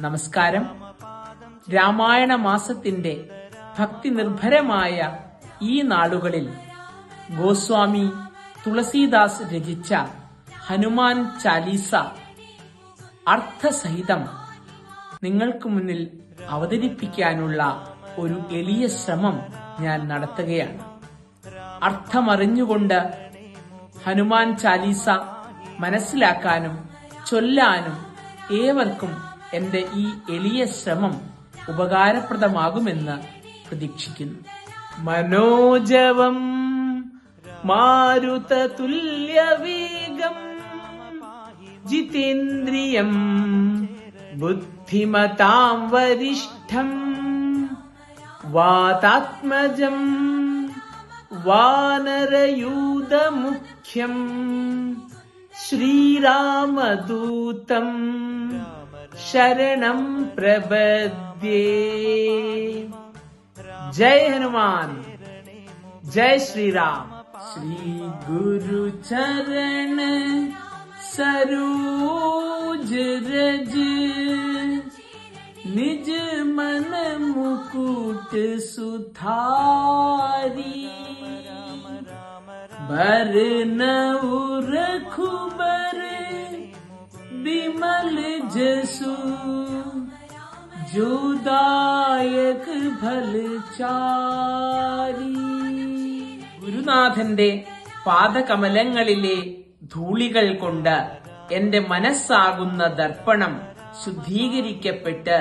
നമസ്കാരം. രാമായണ മാസത്തിന്റെ ഭക്തി നിർഭരമായ ഈ നാളുകളിൽ ഗോസ്വാമി തുളസീദാസ് രചിച്ച ഹനുമാൻ ചാലീസ അർത്ഥസഹിതം നിങ്ങൾക്ക് മുന്നിൽ അവതരിപ്പിക്കാനുള്ള ഒരു എളിയ ശ്രമം ഞാൻ നടത്തുകയാണ്. അർത്ഥമറിഞ്ഞുകൊണ്ട് ഹനുമാൻ ചാലീസ മനസ്സിലാക്കാനും ചൊല്ലാനും ഏവർക്കും എന്റെ ഈ എളിയ ശ്രമം ഉപകാരപ്രദമാകുമെന്ന് പ്രതീക്ഷിക്കുന്നു. മനോജവം മാരുത തുല്യവേഗം ജിതേന്ദ്രിയം ബുദ്ധിമതാം വരിഷ്ഠം വാതാത്മജം വാനരയൂതമുഖ്യം श्रीरामदूतम् शरण प्रपद्ये जय हनुमान। जय श्री राम श्री गुरु चरण सरोज रज। निज मन मुकुट सुधारी। भर नऊ रखू जसु ജോദായക് ഫലചാരി. ഗുരുനാഥന്റെ പാദകമലങ്ങളിലെ ധൂളികൾ കൊണ്ട് എന്റെ മനസ്സാകുന്ന ദർപ്പണം ശുദ്ധീകരിക്കപ്പെട്ട്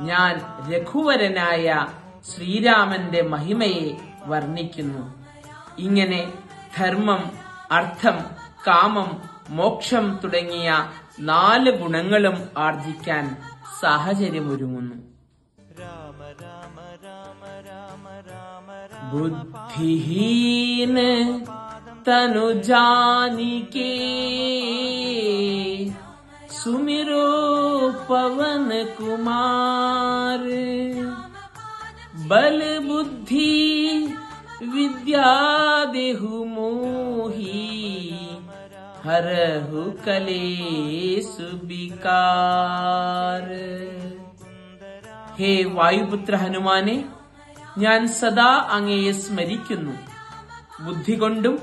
ഞാൻ രഘുവരനായ ശ്രീരാമന്റെ മഹിമയെ വർണിക്കുന്നു. ഇങ്ങനെ ധർമ്മം അർത്ഥം കാമം മോക്ഷം തുടങ്ങിയ നാല് ഗുണങ്ങളും ആർജിക്കാൻ സാഹചര്യമൊരുങ്ങുന്നു बुद्धिहीन तनु जानिके सुमिरो पवन कुमार बल बुद्धि विद्या देहु मोही हरहु कलेसु विकार ഹേ വായുപുത്ര ഹനുമാനെ ഞാൻ സദാ അങ്ങയെ സ്മരിക്കുന്നു ബുദ്ധി കൊണ്ടും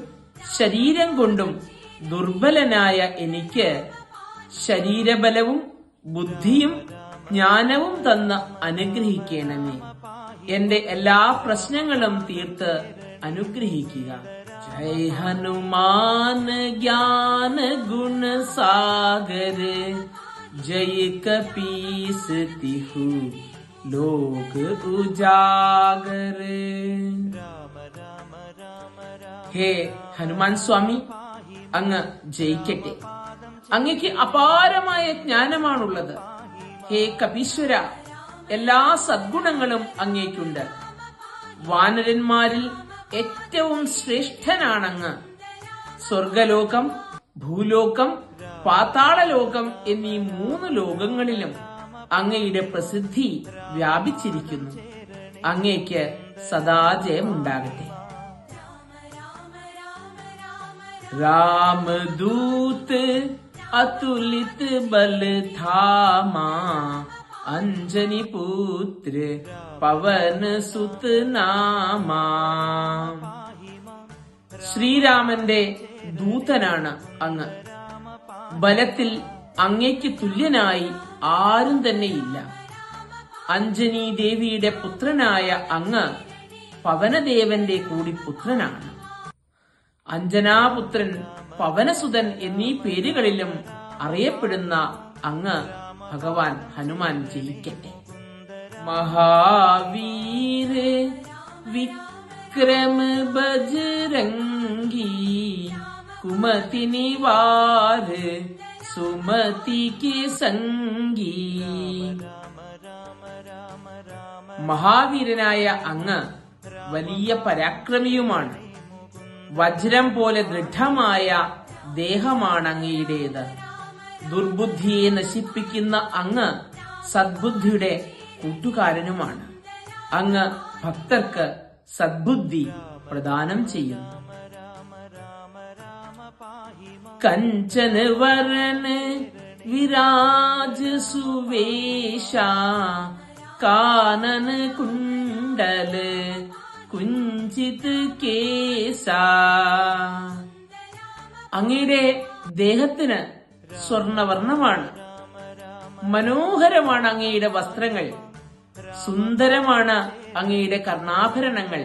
ശരീരം കൊണ്ടും ദുർബലനായ എനിക്ക് ശരീരബലവും ബുദ്ധിയും ജ്ഞാനവും തന്ന് അനുഗ്രഹിക്കണമേ എന്റെ എല്ലാ പ്രശ്നങ്ങളും തീർത്ത് അനുഗ്രഹിക്കുക ജയ് हनुमान ज्ञान गुण सागर जय कपीस तिहु लोक उजागर। ഹേ ഹനുമാൻ സ്വാമി അങ്ങ് ജയിക്കട്ടെ. അങ്ങക്ക് അപാരമായ ജ്ഞാനമാണുള്ളത്. ഹേ കപീശ്വര എല്ലാ സദ്ഗുണങ്ങളും അങ്ങേക്കുണ്ട്. വാനരന്മാരിൽ ഏറ്റവും ശ്രേഷ്ഠനാണങ്ങ്. സ്വർഗലോകം ഭൂലോകം പാതാളലോകം എന്നീ മൂന്ന് ലോകങ്ങളിലും അങ്ങയുടെ പ്രസിദ്ധി വ്യാപിച്ചിരിക്കുന്നു. അങ്ങയ്ക്ക് സദാ ജയമുണ്ടാകട്ടെ. അതുലിത് ബല ധാമാ അഞ്ജനി പുത്ര പവന സുത് ശ്രീരാമന്റെ ദൂതനാണ് അങ്ങ്. ബലത്തിൽ അങ്ങയ്ക്ക് തുല്യനായി ആരും തന്നെയില്ല. അഞ്ജനി ദേവിയുടെ പുത്രനായ അങ്ങ് പവനദേവന്റെ കൂടി പുത്രനാണ്. അഞ്ജനാപുത്രൻ പവനസുതൻ എന്നീ പേരുകളിലും അറിയപ്പെടുന്ന അങ്ങ് ഭഗവാൻ ഹനുമാൻ ജയിക്കട്ടെ മഹാവീര വിക്രമ ബജരംഗി കുമതി നിവാര സുമതി സംഗീ. മഹാവീരനായ അങ്ങ് വലിയ പരാക്രമിയുമാണ്. വജ്രം പോലെ ദൃഢമായ ദേഹമാണ് അങ്ങയുടേത് ദുർബുദ്ധിയെ നശിപ്പിക്കുന്ന അങ്ങ് സദ്ബുദ്ധിയുടെ കൂട്ടുകാരനുമാണ്. അങ്ങ് ഭക്തർക്ക് സദ്ബുദ്ധി പ്രദാനം ചെയ്യുന്നു. കഞ്ചന വരന് വിരാജ സുവേശ കാനന കുണ്ടൽ കുഞ്ചിത് കേസ. അങ്ങയുടെ ദേഹത്തിന് സ്വർണവർണമാണ്. മനോഹരമാണ് അങ്ങയുടെ വസ്ത്രങ്ങൾ. സുന്ദരമാണ് അങ്ങയുടെ കർണാഭരണങ്ങൾ.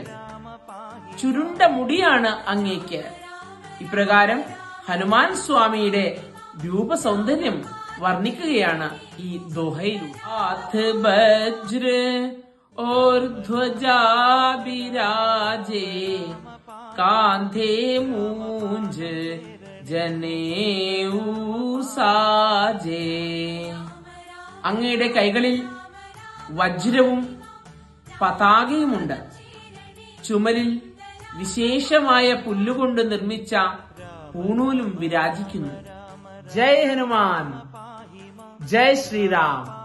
ചുരുണ്ട മുടിയാണ് അങ്ങേക്ക്. ഇപ്രകാരം ഹനുമാൻ സ്വാമിയുടെ രൂപസൗന്ദര്യം വർണിക്കുകയാണ് ഈ ദോഹയിൽ ഓർധ്വജാബിരാജേ വജ്ര മൂഞ്ച് ജനേഊ സാജേ അങ്ങയുടെ കൈകളിൽ വജ്രവും പതാകയുമുണ്ട്. ചുമലിൽ വിശേഷമായ പുല്ലുകൊണ്ട് നിർമ്മിച്ച പൂണൂലും വിരാജിക്കുന്നു. ജയ് ഹനുമാൻ. ജയ് ശ്രീറാം